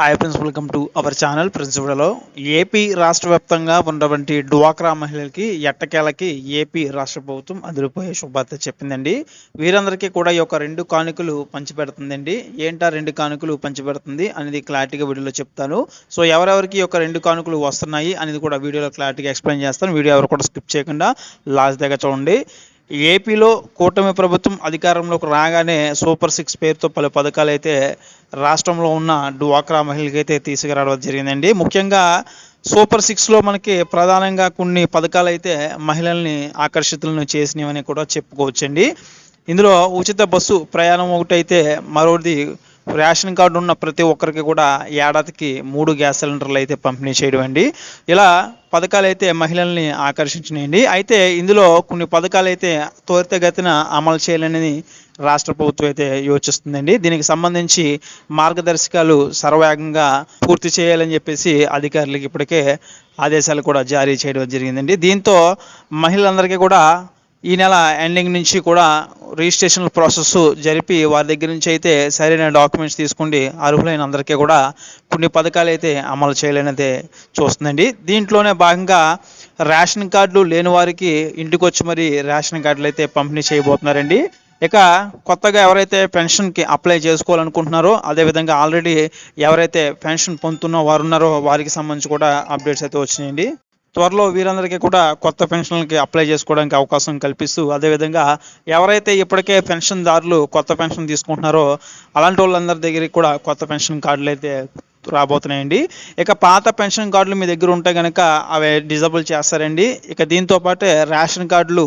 Hi friends welcome to our channel ప్రిన్సిపల్లో AP రాష్ట్ర వ్యాప్తంగా ఉన్నటువంటి డ్వాక్రా మహిళలకి ఎట్టకేలకి ఏపీ రాష్ట్ర ప్రభుత్వం అదిరిపోయే శుభార్త చెప్పిందండి. వీరందరికీ కూడా ఈ యొక్క రెండు కానుకలు పంచిపెడుతుందండి. ఏంటా రెండు కానుకలు పంచిపెడుతుంది అనేది క్లారిటీగా వీడియోలో చెప్తాను. సో ఎవరెవరికి ఈ యొక్క రెండు కానుకలు వస్తున్నాయి అనేది కూడా వీడియోలో క్లారిటీగా ఎక్స్ప్లెయిన్ చేస్తాను. వీడియో ఎవరు కూడా స్కిప్ చేయకుండా లాస్ట్ దగ్గర చూడండి. ఏపీలో కూటమి ప్రభుత్వం అధికారంలోకి రాగానే సూపర్ సిక్స్ పేరుతో పలు పథకాలు అయితే రాష్ట్రంలో ఉన్న డ్వాక్రా మహిళలకైతే తీసుకురావడం జరిగిందండి. ముఖ్యంగా సూపర్ సిక్స్లో మనకి ప్రధానంగా కొన్ని పథకాలు అయితే మహిళల్ని ఆకర్షితులను చేసినవని కూడా చెప్పుకోవచ్చండి. ఇందులో ఉచిత బస్సు ప్రయాణం ఒకటైతే మరోది రేషన్ కార్డు ఉన్న ప్రతి ఒక్కరికి కూడా ఏడాదికి మూడు గ్యాస్ సిలిండర్లు అయితే పంపిణీ చేయడం అండి. ఇలా పథకాలు అయితే మహిళల్ని ఆకర్షించినాయండి. అయితే ఇందులో కొన్ని పథకాలు అయితే త్వరితగతిన అమలు చేయాలని రాష్ట్ర ప్రభుత్వం అయితే యోచిస్తుందండి. దీనికి సంబంధించి మార్గదర్శకాలు సర్వవేగంగా పూర్తి చేయాలని చెప్పేసి అధికారులకు ఇప్పటికే ఆదేశాలు కూడా జారీ చేయడం జరిగిందండి. దీంతో మహిళలందరికీ కూడా ఈ నెల ఎండింగ్ నుంచి కూడా రిజిస్ట్రేషన్ ప్రాసెస్ జరిపి వారి దగ్గర నుంచి అయితే సరైన డాక్యుమెంట్స్ తీసుకుండి అర్హులైన అందరికీ కూడా కొన్ని పథకాలు అయితే అమలు చేయాలనేది చూస్తుందండి. దీంట్లోనే భాగంగా రేషన్ కార్డులు లేని వారికి ఇంటికి వచ్చి మరి రేషన్ కార్డులు అయితే పంపిణీ చేయబోతున్నారండి. ఇక కొత్తగా ఎవరైతే పెన్షన్కి అప్లై చేసుకోవాలనుకుంటున్నారో అదేవిధంగా ఆల్రెడీ ఎవరైతే పెన్షన్ పొందుతున్న వారు ఉన్నారో వారికి సంబంధించి కూడా అప్డేట్స్ అయితే వచ్చినాయండి. త్వరలో వీరందరికీ కూడా కొత్త పెన్షన్లకి అప్లై చేసుకోవడానికి అవకాశం కల్పిస్తూ అదేవిధంగా ఎవరైతే ఇప్పటికే పెన్షన్దారులు కొత్త పెన్షన్ తీసుకుంటున్నారో అలాంటి వాళ్ళందరి దగ్గరికి కూడా కొత్త పెన్షన్ కార్డులు అయితే రాబోతున్నాయండి. ఇక పాత పెన్షన్ కార్డులు మీ దగ్గర ఉంటే కనుక అవి డిజబుల్ చేస్తారండి. ఇక దీంతో పాటే రేషన్ కార్డులు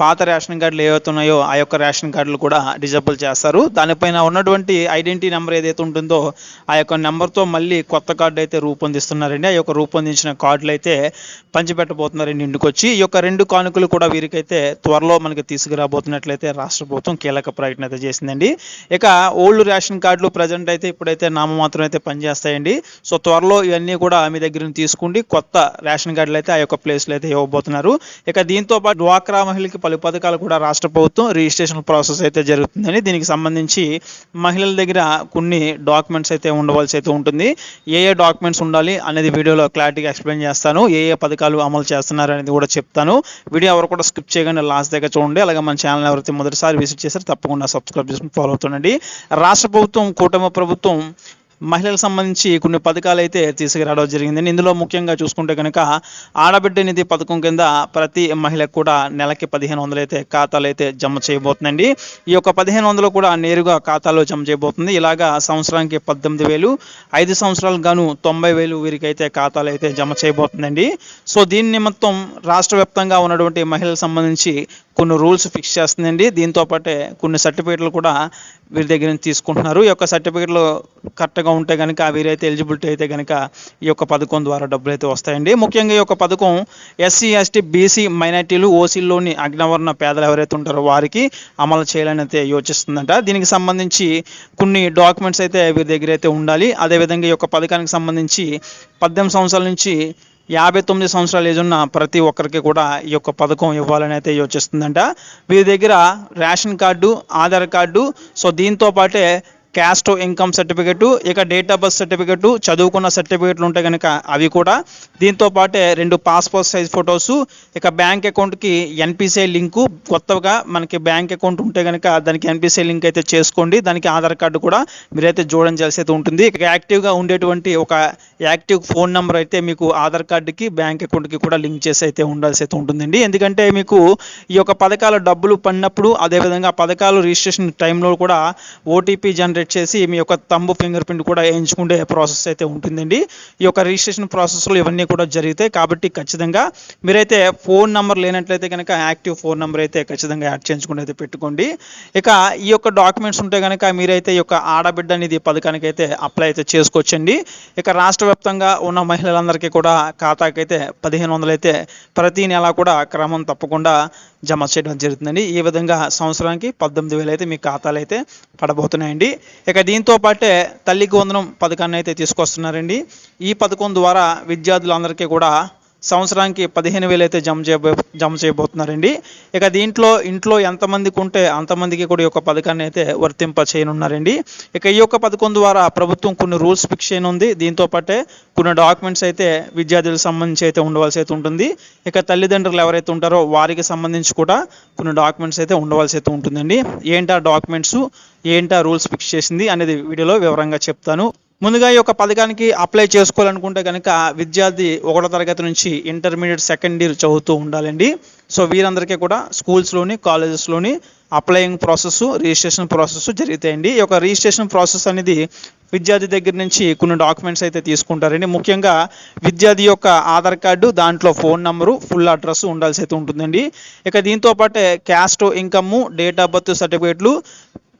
పాత రేషన్ కార్డులు ఏవైతున్నాయో ఆ యొక్క రేషన్ కార్డులు కూడా డిజబుల్ చేస్తారు. దానిపైన ఉన్నటువంటి ఐడెంటిటీ నెంబర్ ఏదైతే ఉంటుందో ఆ యొక్క నెంబర్తో మళ్ళీ కొత్త కార్డు అయితే రూపొందిస్తున్నారండి. ఆ యొక్క రూపొందించిన కార్డులు అయితే పంచిపెట్టబోతున్నారండి ఇంటికి వచ్చి ఈ యొక్క రెండు కానుకలు కూడా వీరికైతే త్వరలో మనకి తీసుకురాబోతున్నట్లయితే రాష్ట్ర ప్రభుత్వం కీలక ప్రకటన అయితే చేసిందండి. ఇక ఓల్డ్ రేషన్ కార్డులు ప్రజెంట్ అయితే ఇప్పుడైతే నామమాత్రం అయితే పనిచేస్తాయండి. సో త్వరలో ఇవన్నీ కూడా మీ దగ్గర తీసుకుండి కొత్త రేషన్ కార్డులు అయితే ఆ యొక్క ప్లేస్లో అయితే ఇవ్వబోతున్నారు. ఇక దీంతో పాటు డ్వాక్రా మహిళకి పలు పథకాలు కూడా రాష్ట్ర ప్రభుత్వం రిజిస్ట్రేషన్ ప్రాసెస్ అయితే జరుగుతుందని దీనికి సంబంధించి మహిళల దగ్గర కొన్ని డాక్యుమెంట్స్ అయితే ఉండవలసి అయితే ఉంటుంది. ఏ ఏ డాక్యుమెంట్స్ ఉండాలి అనేది వీడియోలో క్లారిటీగా ఎక్స్ప్లెయిన్ చేస్తాను. ఏ ఏ పథకాలు అమలు చేస్తున్నారు అనేది కూడా చెప్తాను. వీడియో ఎవరు కూడా స్కిప్ చేయగానే లాస్ట్ దగ్గర చూడండి. అలాగే మన ఛానల్ ఎవరైతే మొదటిసారి విజిట్ చేశారో తప్పకుండా సబ్స్క్రైబ్ చేసుకుని ఫాలో అవుతుండండి. రాష్ట్ర ప్రభుత్వం కూటమి ప్రభుత్వం మహిళలకు సంబంధించి కొన్ని పథకాలు అయితే తీసుకురావడం జరిగింది ఇందులో ముఖ్యంగా చూసుకుంటే కనుక ఆడబిడ్డ నిధి పథకం కింద ప్రతి మహిళకు కూడా నెలకి పదిహేను వందలు అయితే ఖాతాలు అయితే జమ చేయబోతుందండి. ఈ యొక్క పదిహేను వందలు కూడా నేరుగా ఖాతాలో జమ చేయబోతుంది. ఇలాగా సంవత్సరానికి పద్దెనిమిది వేలు ఐదు సంవత్సరాలకు గాను తొంభై వేలు వీరికైతే ఖాతాలు అయితే జమ చేయబోతుందండి. సో దీని నిమిత్తం రాష్ట్ర వ్యాప్తంగా ఉన్నటువంటి మహిళలకు సంబంధించి కొన్ని రూల్స్ ఫిక్స్ చేస్తుందండి. దీంతో పాటే కొన్ని సర్టిఫికేట్లు కూడా వీరి దగ్గర నుంచి తీసుకుంటున్నారు. ఈ యొక్క సర్టిఫికేట్లు కరెక్ట్గా ఉంటే కనుక వీరైతే ఎలిజిబిలిటీ అయితే కనుక ఈ యొక్క పథకం ద్వారా డబ్బులు అయితే వస్తాయండి. ముఖ్యంగా ఈ యొక్క పథకం ఎస్సీ ఎస్టీ బీసీ మైనార్టీలు ఓసీల్లోని అగ్నవర్ణ పేదలు ఎవరైతే ఉంటారో వారికి అమలు చేయాలని అయితే యోచిస్తుందంట. దీనికి సంబంధించి కొన్ని డాక్యుమెంట్స్ అయితే వీరి దగ్గర అయితే ఉండాలి. అదేవిధంగా ఈ యొక్క పథకానికి సంబంధించి పద్దెనిమిది సంవత్సరాల నుంచి యాభై తొమ్మిది సంవత్సరాలు ఏజ్ ఉన్న ప్రతి ఒక్కరికి కూడా ఈ యొక్క పథకం ఇవ్వాలని అయితే యోచిస్తుందంట. వీరి దగ్గర ration card Aadhaar card so దీంతో పాటే క్యాస్ట్ ఇన్కమ్ సర్టిఫికెట్ ఇక డేట్ ఆఫ్ బర్త్ సర్టిఫికెట్ చదువుకున్న సర్టిఫికెట్లు ఉంటే కనుక అవి కూడా దీంతో పాటే రెండు పాస్పోర్ట్ సైజ్ ఫొటోస్ ఇక బ్యాంక్ అకౌంట్కి ఎన్పిసిఐ లింకు కొత్తగా మనకి బ్యాంక్ అకౌంట్ ఉంటే కనుక దానికి ఎన్పిసిఐ లింక్ అయితే చేసుకోండి. దానికి ఆధార్ కార్డు కూడా మీరైతే జోడించాల్సి అయితే ఉంటుంది. ఇక యాక్టివ్గా ఉండేటువంటి ఒక యాక్టివ్ ఫోన్ నెంబర్ అయితే మీకు ఆధార్ కార్డుకి బ్యాంక్ అకౌంట్కి కూడా లింక్ చేసి అయితే ఉండాల్సి అయితే ఉంటుందండి. ఎందుకంటే మీకు ఈ యొక్క పథకాల డబ్బులు పడినప్పుడు అదేవిధంగా పథకాలు రిజిస్ట్రేషన్ టైంలో కూడా ఓటీపీ జనరేట్ చేసి మీ యొక్క తంబు ఫింగర్ ప్రింట్ కూడా వేయించుకునే ప్రాసెస్ అయితే ఉంటుందండి. ఈ యొక్క రిజిస్ట్రేషన్ ప్రాసెస్లో ఇవన్నీ కూడా జరుగుతాయి కాబట్టి ఖచ్చితంగా మీరైతే ఫోన్ నెంబర్ లేనట్లయితే కనుక యాక్టివ్ ఫోన్ నెంబర్ అయితే ఖచ్చితంగా యాడ్ చేయించుకుని అయితే పెట్టుకోండి. ఇక ఈ యొక్క డాక్యుమెంట్స్ ఉంటే కనుక మీరైతే ఈ యొక్క ఆడబిడ్డ అనేది పథకానికి అయితే అప్లై అయితే చేసుకోవచ్చండి. ఇక రాష్ట్ర వ్యాప్తంగా ఉన్న మహిళలందరికీ కూడా ఖాతాకి అయితే పదిహేను వందలు అయితే ప్రతి నెల కూడా క్రమం తప్పకుండా జమ చేయడం జరుగుతుందండి. ఈ విధంగా సంవత్సరానికి పద్దెనిమిది వేలు అయితే మీ ఖాతాలు అయితే పడబోతున్నాయండి. ఇక దీంతో పాటే తల్లికి వందనం పథకాన్ని అయితే తీసుకొస్తున్నారండి. ఈ పథకం ద్వారా విద్యార్థులందరికీ కూడా సంవత్సరానికి పదిహేను వేలు అయితే జమ చేయబో జమ చేయబోతున్నారండి. ఇక దీంట్లో ఇంట్లో ఎంతమందికి ఉంటే అంతమందికి కూడా ఈ యొక్క పథకాన్ని అయితే వర్తింప చేయనున్నారండి. ఇక ఈ యొక్క పథకం ద్వారా ప్రభుత్వం కొన్ని రూల్స్ ఫిక్స్ చేయనుంది. దీంతో పాటే కొన్ని డాక్యుమెంట్స్ అయితే విద్యార్థులకు సంబంధించి అయితే ఉండవలసి అయితే ఉంటుంది. ఇక తల్లిదండ్రులు ఎవరైతే ఉంటారో వారికి సంబంధించి కూడా కొన్ని డాక్యుమెంట్స్ అయితే ఉండవలసి అయితే ఉంటుందండి. ఏంటా డాక్యుమెంట్స్? ఏంటా రూల్స్ ఫిక్స్ చేసింది? అనేది వీడియోలో వివరంగా చెప్తాను. ముందుగా ఈ యొక్క పథకానికి అప్లై చేసుకోవాలనుకుంటే కనుక విద్యార్థి ఒకటో తరగతి నుంచి ఇంటర్మీడియట్ సెకండ్ ఇయర్ చదువుతూ ఉండాలండి. సో వీరందరికీ కూడా స్కూల్స్లోని కాలేజెస్లోని అప్లయింగ్ ప్రాసెస్ రిజిస్ట్రేషన్ ప్రాసెస్ జరుగుతాయండి. ఈ యొక్క రిజిస్ట్రేషన్ ప్రాసెస్ అనేది విద్యార్థి దగ్గర నుంచి కొన్ని డాక్యుమెంట్స్ అయితే తీసుకుంటారండి. ముఖ్యంగా విద్యార్థి యొక్క ఆధార్ కార్డు దాంట్లో ఫోన్ నెంబరు ఫుల్ అడ్రస్ ఉండాల్సి అయితే ఉంటుందండి. ఇక దీంతో పాటే caste income date of birth సర్టిఫికేట్లు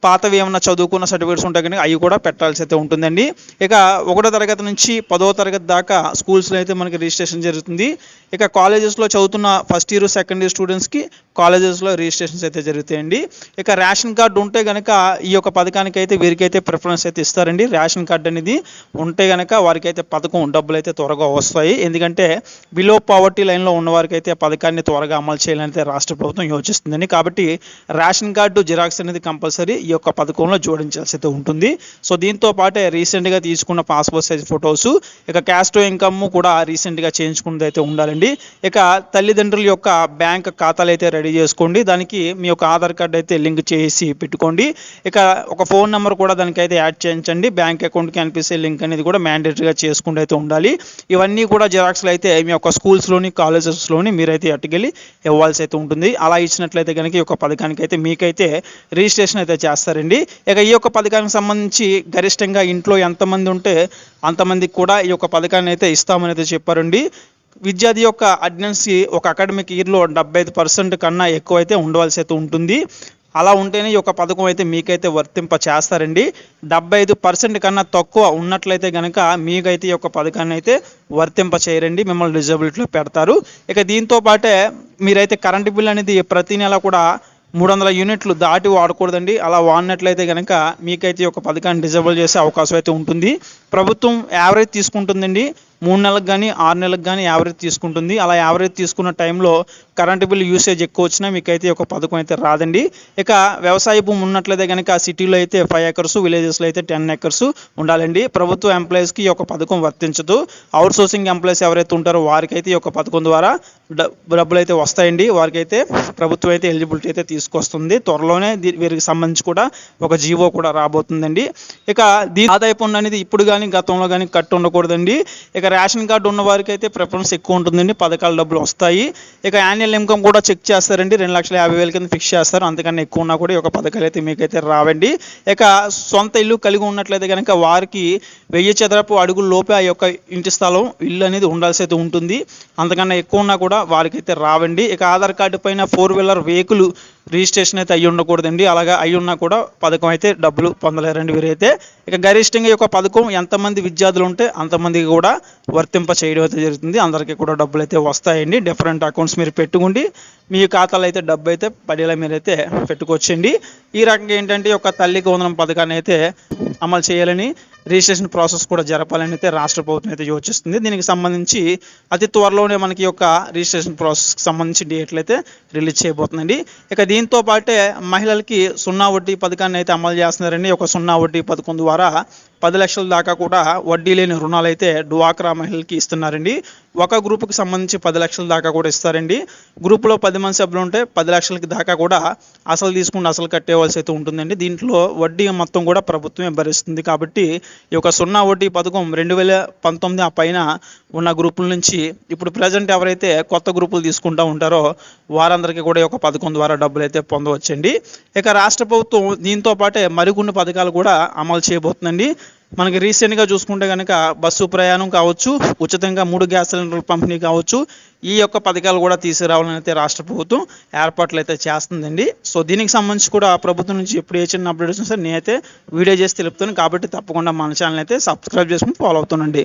పాతవి ఏమైనా చదువుకున్న సర్టిఫికేట్స్ ఉంటాయి కానీ అవి కూడా పెట్టాల్సి అయితే ఉంటుందండి. ఇక ఒకటో తరగతి నుంచి పదో తరగతి దాకా స్కూల్స్లో అయితే మనకి రిజిస్ట్రేషన్ జరుగుతుంది. ఇక కాలేజెస్లో చదువుతున్న ఫస్ట్ ఇయర్ సెకండ్ ఇయర్ స్టూడెంట్స్కి కాలేజెస్లో రిజిస్ట్రేషన్స్ అయితే జరుగుతాయండి. ఇక రేషన్ కార్డు ఉంటే కనుక ఈ యొక్క పథకానికి అయితే వీరికైతే ప్రిఫరెన్స్ అయితే ఇస్తారండి. రేషన్ కార్డు అనేది ఉంటే కనుక వారికి అయితే పథకం డబ్బులు అయితే త్వరగా వస్తాయి. ఎందుకంటే బిలో పావర్టీ లైన్లో ఉన్న వారికి అయితే పథకాన్ని త్వరగా అమలు చేయాలని అయితే రాష్ట్ర ప్రభుత్వం యోచిస్తుందండి. కాబట్టి రేషన్ కార్డు జిరాక్స్ అనేది కంపల్సరీ ఈ యొక్క పథకంలో జోడించాల్సి అయితే ఉంటుంది. సో దీంతో పాటే రీసెంట్గా తీసుకున్న పాస్పోర్ట్ సైజ్ ఫొటోస్ ఇక క్యాస్ట్ ఇన్కమ్ కూడా రీసెంట్గా చేయించుకున్నది అయితే ఉండాలండి. ఇక తల్లిదండ్రుల యొక్క బ్యాంక్ ఖాతాలు అయితే రెడీ చేసుకోండి. దానికి మీ యొక్క ఆధార్ కార్డు అయితే లింక్ చేసి పెట్టుకోండి. ఇక ఒక ఫోన్ నెంబర్ కూడా దానికి అయితే యాడ్ చేయించండి. బ్యాంక్ అకౌంట్కి అనిపిస్తే లింక్ అనేది కూడా మ్యాండేటరీగా చేసుకుంటూ అయితే ఉండాలి. ఇవన్నీ కూడా జిరాక్స్లు అయితే మీ యొక్క స్కూల్స్లోని కాలేజెస్లోని మీరైతే అట్టుకెళ్ళి ఇవ్వాల్సి అయితే ఉంటుంది. అలా ఇచ్చినట్లయితే కనుక ఈ యొక్క పథకానికి అయితే మీకైతే రిజిస్ట్రేషన్ అయితే చేస్తారండి. ఇక ఈ యొక్క పథకానికి సంబంధించి గరిష్టంగా ఇంట్లో ఎంతమంది ఉంటే అంతమందికి కూడా ఈ యొక్క పథకాన్ని అయితే ఇస్తామని అయితే చెప్పారండి. విద్యార్థి యొక్క అటెండెన్స్కి ఒక అకాడమిక్ ఇయర్లో డెబ్బై ఐదు పర్సెంట్ కన్నా ఎక్కువైతే ఉండవలసి అయితే ఉంటుంది. అలా ఉంటేనే ఈ యొక్క పథకం అయితే మీకైతే వర్తింప చేస్తారండి. డెబ్బై ఐదు పర్సెంట్ కన్నా తక్కువ ఉన్నట్లయితే కనుక మీకైతే ఈ యొక్క పథకాన్ని అయితే వర్తింప చేయరండి. మిమ్మల్ని డిజబిలిటీలో పెడతారు. ఇక దీంతో పాటే మీరైతే కరెంటు బిల్ అనేది ప్రతి నెల కూడా మూడు వందల యూనిట్లు దాటి వాడకూడదండి. అలా వాడినట్లయితే కనుక మీకైతే ఈ యొక్క పథకాన్ని డిజేబుల్ చేసే అవకాశం అయితే ఉంటుంది. ప్రభుత్వం యావరేజ్ తీసుకుంటుందండి. మూడు నెలలకు కానీ ఆరు నెలలకు కానీ యావరేజ్ తీసుకుంటుంది. అలా యావరేజ్ తీసుకున్న టైంలో కరెంటు బిల్ యూసేజ్ ఎక్కువ వచ్చినా మీకైతే ఒక పథకం అయితే రాదండి. ఇక వ్యవసాయ భూమి ఉన్నట్లయితే కనుక సిటీలో అయితే ఫైవ్ ఎకర్స్ విలేజెస్లో అయితే టెన్ ఎకర్స్ ఉండాలండి. ప్రభుత్వ ఎంప్లాయీస్కి ఈ యొక్క పథకం వర్తించదు. అవుట్ సోర్సింగ్ ఎంప్లాయీస్ ఎవరైతే ఉంటారో వారికైతే ఈ యొక్క పథకం ద్వారా డబ్బులు అయితే వస్తాయండి. వారికైతే ప్రభుత్వం అయితే ఎలిజిబిలిటీ అయితే తీసుకొస్తుంది. త్వరలోనే వీరికి సంబంధించి కూడా ఒక జీవో కూడా రాబోతుందండి. ఇక దీని ఆదాయ పన్ను అనేది ఇప్పుడు కానీ గతంలో కానీ కట్ ఉండకూడదండి. ఇక రేషన్ కార్డు ఉన్న వారికి అయితే ప్రిఫరెన్స్ ఎక్కువ ఉంటుందండి. పథకాల డబ్బులు వస్తాయి. ఇక యాన్యువల్ ఇన్కమ్ కూడా చెక్ చేస్తారండి. రెండు లక్షల యాభై వేల కింద ఫిక్స్ చేస్తారు. అంతకన్నా ఎక్కువ ఉన్నా కూడా ఈ యొక్క పథకాలు అయితే మీకైతే రావండి. ఇక సొంత ఇల్లు కలిగి ఉన్నట్లయితే కనుక వారికి వెయ్యి చదరపు అడుగుల లోపే ఆ యొక్క ఇంటి స్థలం ఇల్లు అనేది ఉండాల్సి అయితే ఉంటుంది. అంతకన్నా ఎక్కువ ఉన్నా కూడా వారికైతే రావండి. ఇక ఆధార్ కార్డు పైన ఫోర్ వీలర్ వెహికల్ రిజిస్ట్రేషన్ అయితే అయ్యి ఉండకూడదండి. అలాగా అయ్యి ఉన్నా కూడా పథకం అయితే డబ్బులు పొందలేరండి వీరైతే ఇక గరిష్టంగా యొక్క పథకం ఎంతమంది విద్యార్థులు ఉంటే అంతమందికి కూడా వర్తింప చేయడం అయితే జరుగుతుంది. అందరికీ కూడా డబ్బులు అయితే వస్తాయండి. డిఫరెంట్ అకౌంట్స్ మీరు పెట్టుకోండి. మీ ఖాతాలో అయితే డబ్బు అయితే పడేలా మీరైతే పెట్టుకోవచ్చండి. ఈ రకంగా ఏంటంటే ఈ యొక్క తల్లికి వందనం పథకాన్ని అయితే అమలు చేయాలని రిజిస్ట్రేషన్ ప్రాసెస్ కూడా జరపాలని అయితే రాష్ట్ర ప్రభుత్వం అయితే యోచిస్తుంది. దీనికి సంబంధించి అతి త్వరలోనే మనకి యొక్క రిజిస్ట్రేషన్ ప్రాసెస్కి సంబంధించి డేట్లు అయితే రిలీజ్ చేయబోతుందండి. ఇక దీంతో పాటే మహిళలకి సున్నా వడ్డీ పథకాన్ని అయితే అమలు చేస్తున్నారండి. ఒక సున్నా వడ్డీ పథకం ద్వారా పది లక్షల దాకా కూడా వడ్డీ లేని రుణాలు అయితే డ్వాక్రా మహిళలకి ఇస్తున్నారండి. ఒక గ్రూపుకి సంబంధించి పది లక్షల దాకా కూడా ఇస్తారండి. గ్రూపులో పది మంది సభ్యులు ఉంటే పది లక్షలకి దాకా కూడా అసలు తీసుకుంటే అసలు కట్టేవలసి అయితే ఉంటుందండి. దీంట్లో వడ్డీ మొత్తం కూడా ప్రభుత్వమే భరిస్తుంది కాబట్టి ఈ యొక్క సున్నా వడ్డీ పథకం రెండు వేల పంతొమ్మిది ఆ పైన ఉన్న గ్రూపుల నుంచి ఇప్పుడు ప్రజెంట్ ఎవరైతే కొత్త గ్రూపులు తీసుకుంటూ ఉంటారో వారందరికీ కూడా ఈ యొక్క పథకం ద్వారా డబ్బులు అయితే పొందవచ్చండి. ఇక రాష్ట్ర ప్రభుత్వం దీంతో పాటే మరికొన్ని పథకాలు కూడా అమలు చేయబోతుందండి. మనకి రీసెంట్గా చూసుకుంటే కనుక బస్సు ప్రయాణం కావచ్చు ఉచితంగా మూడు గ్యాస్ సిలిండర్ పంపిణీ కావచ్చు ఈ యొక్క పథకాలు కూడా తీసుకురావాలని అయితే రాష్ట్ర ప్రభుత్వం ఏర్పాట్లు అయితే చేస్తుందండి. సో దీనికి సంబంధించి కూడా ప్రభుత్వం నుంచి ఎప్పుడు ఏ చిన్న అప్డేట్స్ సరే నేనైతే వీడియో చేసి తెలుపుతాను. కాబట్టి తప్పకుండా మన ఛానల్ అయితే సబ్స్క్రైబ్ చేసుకుని ఫాలో అవుతానండి